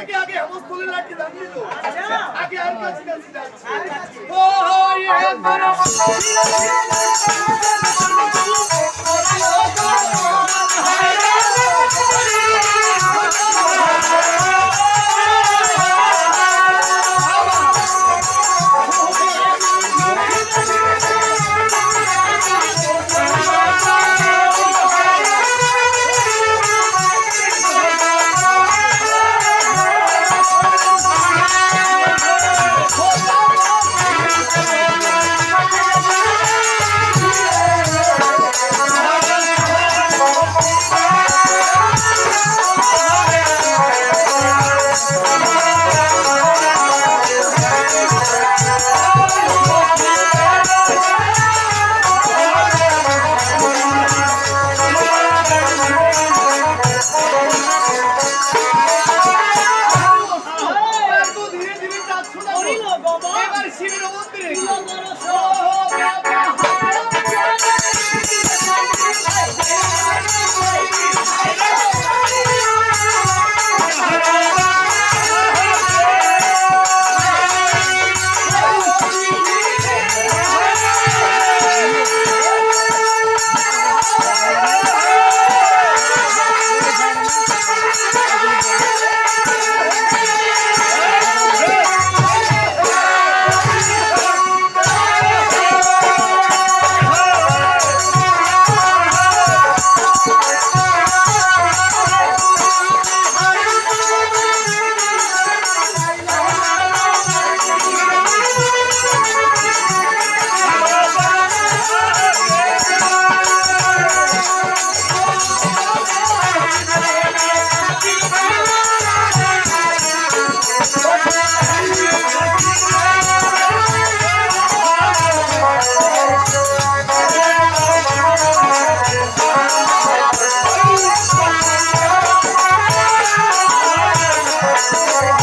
থেকে আগে হেমস্থলের লাঠি দান তো আগে আর কাছে কাছে যাচ্ছি। ও ইয়ে করো এবার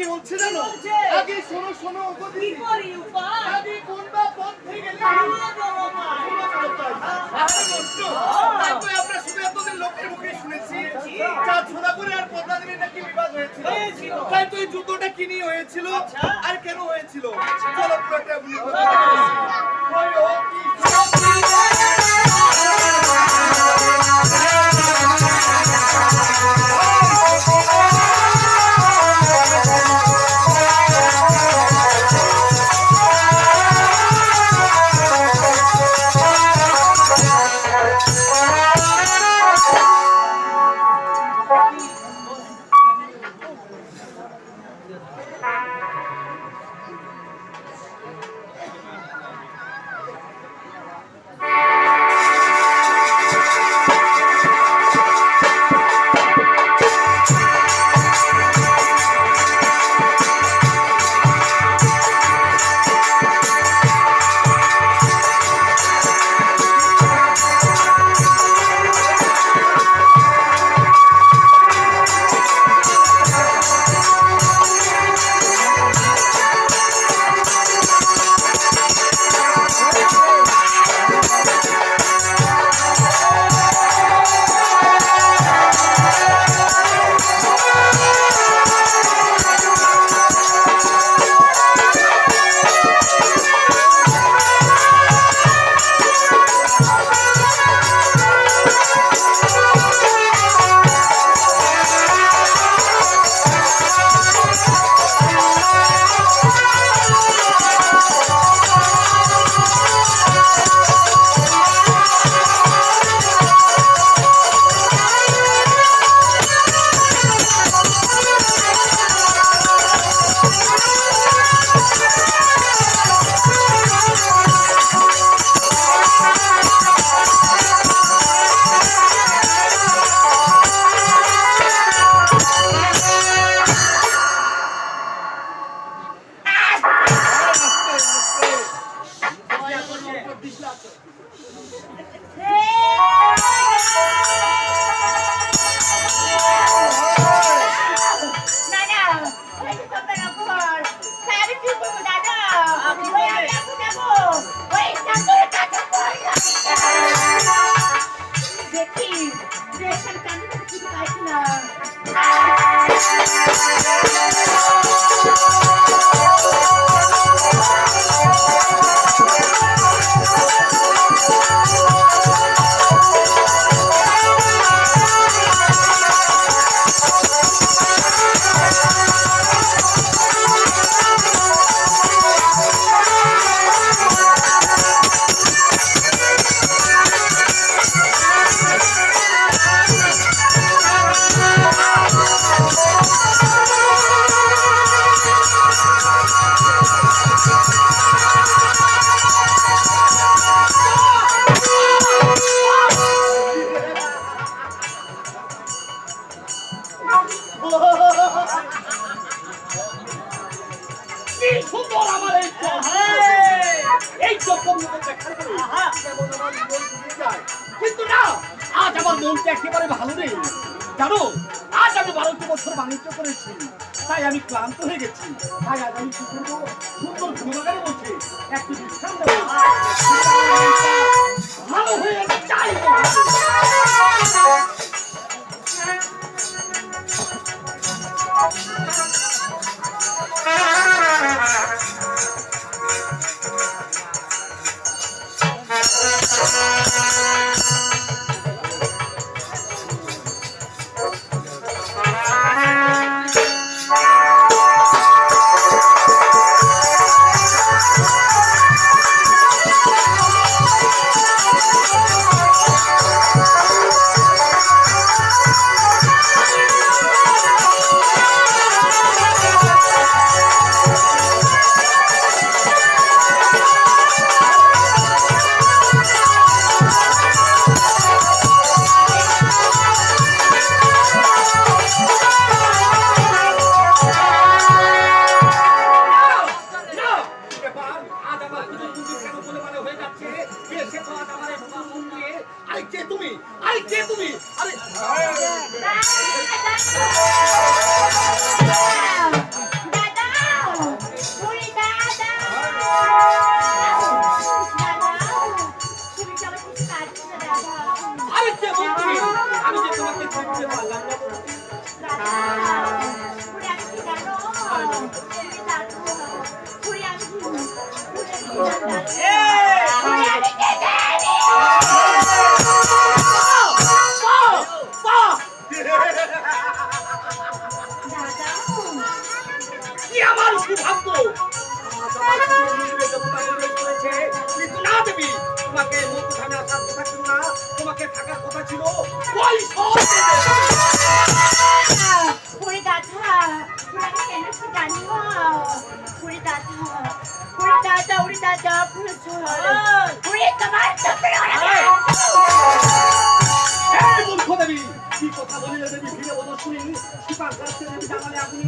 কি বলছে জানো? আগে শোনো শোনো? আগে কোন বা পথে গেলে আমরা শুধু লোকের মুখে শুনেছি। আর পদ্মা দেবীর নাকি বিবাদ হয়েছিল। হয়েছিল। তাই তো এই যুদ্ধটা কি নিয়ে হয়েছিল। আচ্ছা। আর কেন হয়েছিল? চলো পুরোটা কিন্তু না, আজ আমার মনটা একেবারে ভালো নেই। জানো, আজ আমি বারোটি বছর বাণিজ্য করেছি। তাই আমি ক্লান্ত হয়ে গেছি। তাই আজ আমি কি করব সুন্দর ঘুমাগারে বসে একটু বিশ্রাম ভালো হয়ে চাই। না! সুতার কাছে দেবী জানালে আপনি,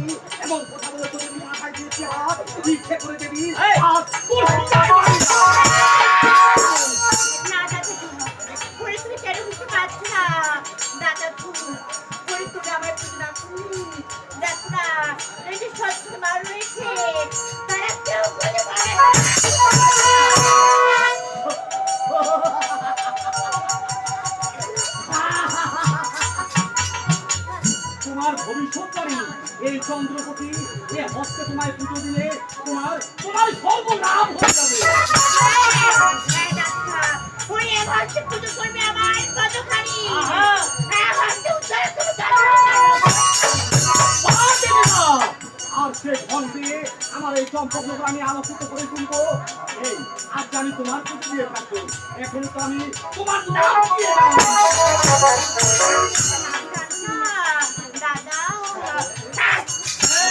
এমন কথা বলে তো মাথায় দিয়েছি হাত, করে দেবি। চন্দ্রপতি, এ হস্তে তোমায় পুজো দিলে তোমার তোমার সর্বনাম হয়ে যাবে। দিয়ে আমার এই চম্পকনগর আমি আলোকিত করে তুলবো। এই আমি তোমার পুজো দিয়ে থাকব। এখন তো আমি তোমার নাম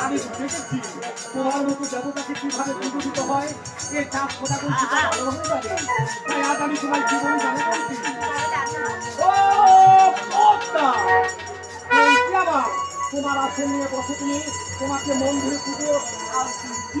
আমি তোমার মতো দেবতাকে কীভাবে পুজো হয় এই চাপ আমি তোমার জীবন জানে নিয়ে বসে তুমি, তোমাকে মন ধরে পুজো আর কি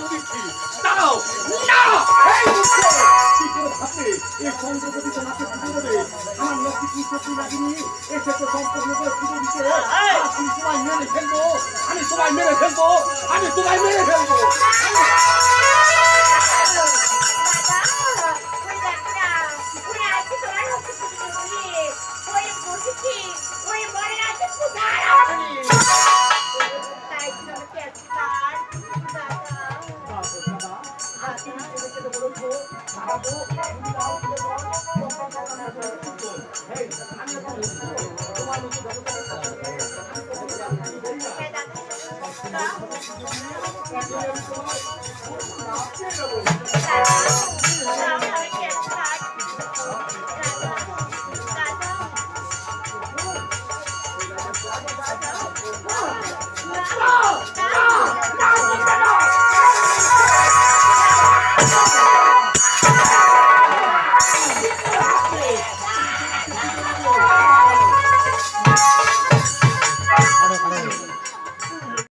দাদা দাঁড়াও। না এই দুষ্ট! কি করে ভাববে এই চন্দ্রপতি তোমাকে পুজো দেবে। আমার লক্ষ্মী কি লাগিনি এসে তো সম্পূর্ণ করে পুজো দিতে আমি তোমায় মেরে ফেলব। আমি তোমায় মেরে ফেলব। আমি তোমায় মেরে ফেলব। 这个我就不会带。